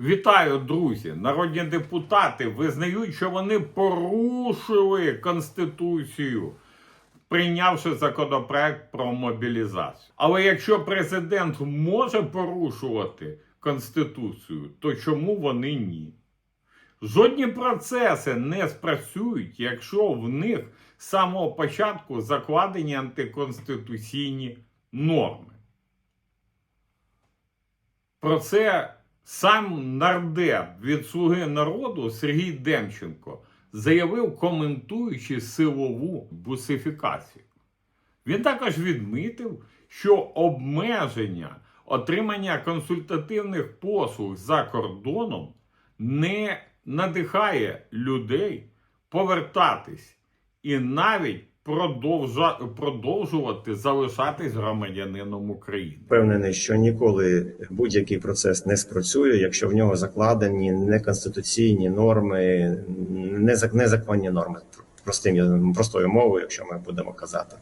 Вітаю, друзі! Народні депутати визнають, що вони порушили Конституцію, прийнявши законопроект про мобілізацію. Але якщо президент може порушувати Конституцію, то чому вони ні? Жодні процеси не спрацюють, якщо в них з самого початку закладені антиконституційні норми. Про це сам нардеп від Слуги народу Сергій Демченко заявив, коментуючи силову бусифікацію. Він також відмітив, що обмеження отримання консультативних послуг за кордоном не надихає людей повертатись і навіть продовжа... продовжувати залишатись громадянином України. Впевнений, що ніколи будь-який процес не спрацює, якщо в нього закладені неконституційні норми, незак- незаконні норми. Простим простою мовою, якщо ми будемо казати,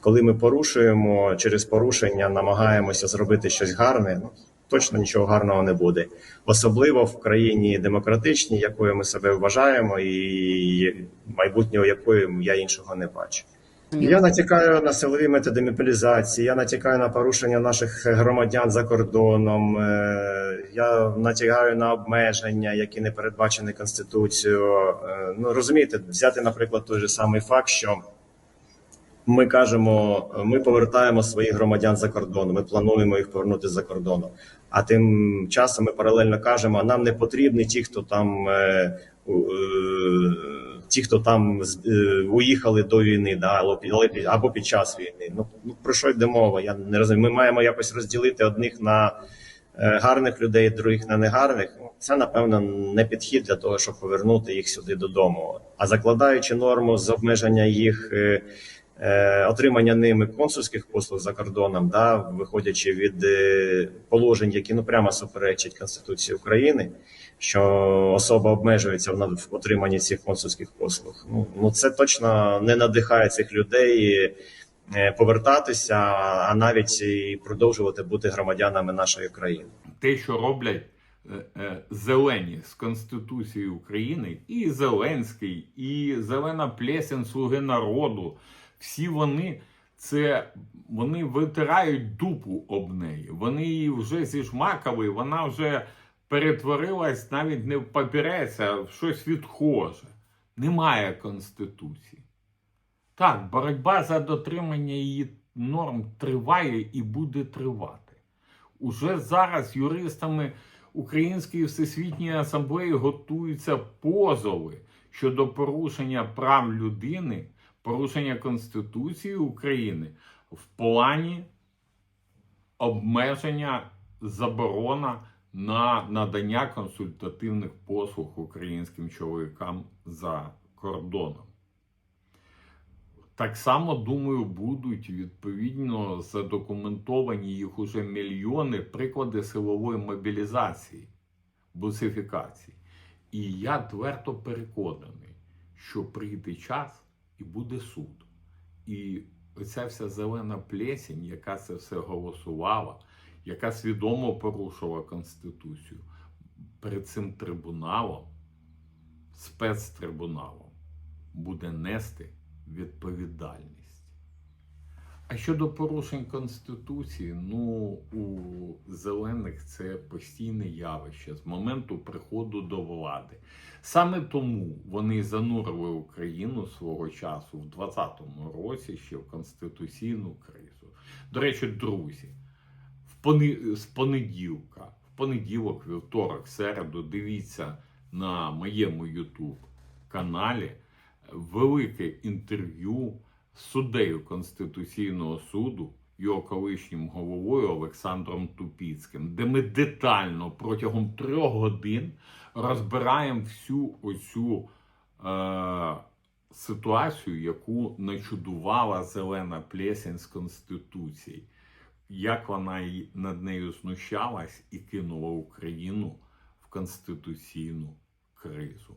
коли ми порушуємо через порушення, намагаємося зробити щось гарне, ну точно нічого гарного не буде, особливо в країні демократичній, якою ми себе вважаємо, і майбутнього якої я іншого не бачу. Я натякаю на силові методи мобілізації, я натякаю на порушення наших громадян за кордоном. е, Я натякаю на обмеження, які не передбачені конституцією. Е, Ну розумієте, взяти, наприклад, той же самий факт, що ми кажемо, ми повертаємо своїх громадян за кордон. Ми плануємо їх повернути за кордону. А тим часом ми паралельно кажемо, нам не потрібні ті, хто там. е, е, Ті, хто там е, уїхали до війни, да, або під, час війни. Ну, ну про що йде мова? Я не розумію. Ми маємо якось розділити одних на е, гарних людей, других на негарних. Це напевно не підхід для того, щоб повернути їх сюди додому. А закладаючи норму з обмеження їх е, отримання ними консульських послуг за кордоном, да, виходячи від е, положень, які ну прямо суперечать Конституції України, що особа обмежується в отриманні цих консульських послуг. Ну, ну це точно не надихає цих людей е, повертатися, а навіть і продовжувати бути громадянами нашої країни. те, що роблять е, е, зелені з Конституції України, і Зеленський, і Зелена Плесень Слуги народу, всі вони. Це вони витирають дупу об неї. Вони її вже зіжмакали, вона вже перетворилась навіть не в папірець, а в щось відхоже. Немає Конституції. Так, боротьба за дотримання її норм триває і буде тривати. Уже зараз юристами Української всесвітньої асамблеї готуються позови щодо порушення прав людини, порушення Конституції України в плані обмеження заборона на надання консультативних послуг українським чоловікам за кордоном. Так само, думаю, будуть відповідно задокументовані їх уже мільйони приклади силової мобілізації, бусифікації. І я твердо переконаний, що прийде час і буде суд. І оця вся зелена плесінь, яка це все голосувала, яка свідомо порушила Конституцію, перед цим трибуналом, спецтрибуналом, буде нести відповідальність. А щодо порушень Конституції, ну у зелених це постійне явище з моменту приходу до влади. Саме тому вони занурили Україну свого часу в 2020 році ще в конституційну кризу. До речі, друзі, в пони... з понеділка, в понеділок, вівторок, середу, дивіться на моєму YouTube каналі велике інтерв'ю суддею Конституційного суду, його колишнім головою Олександром Тупіцьким, де ми детально протягом трьох годин розбираємо всю оцю е, ситуацію, яку начудувала зелена плесень з Конституції, як вона над нею знущалась і кинула Україну в конституційну кризу.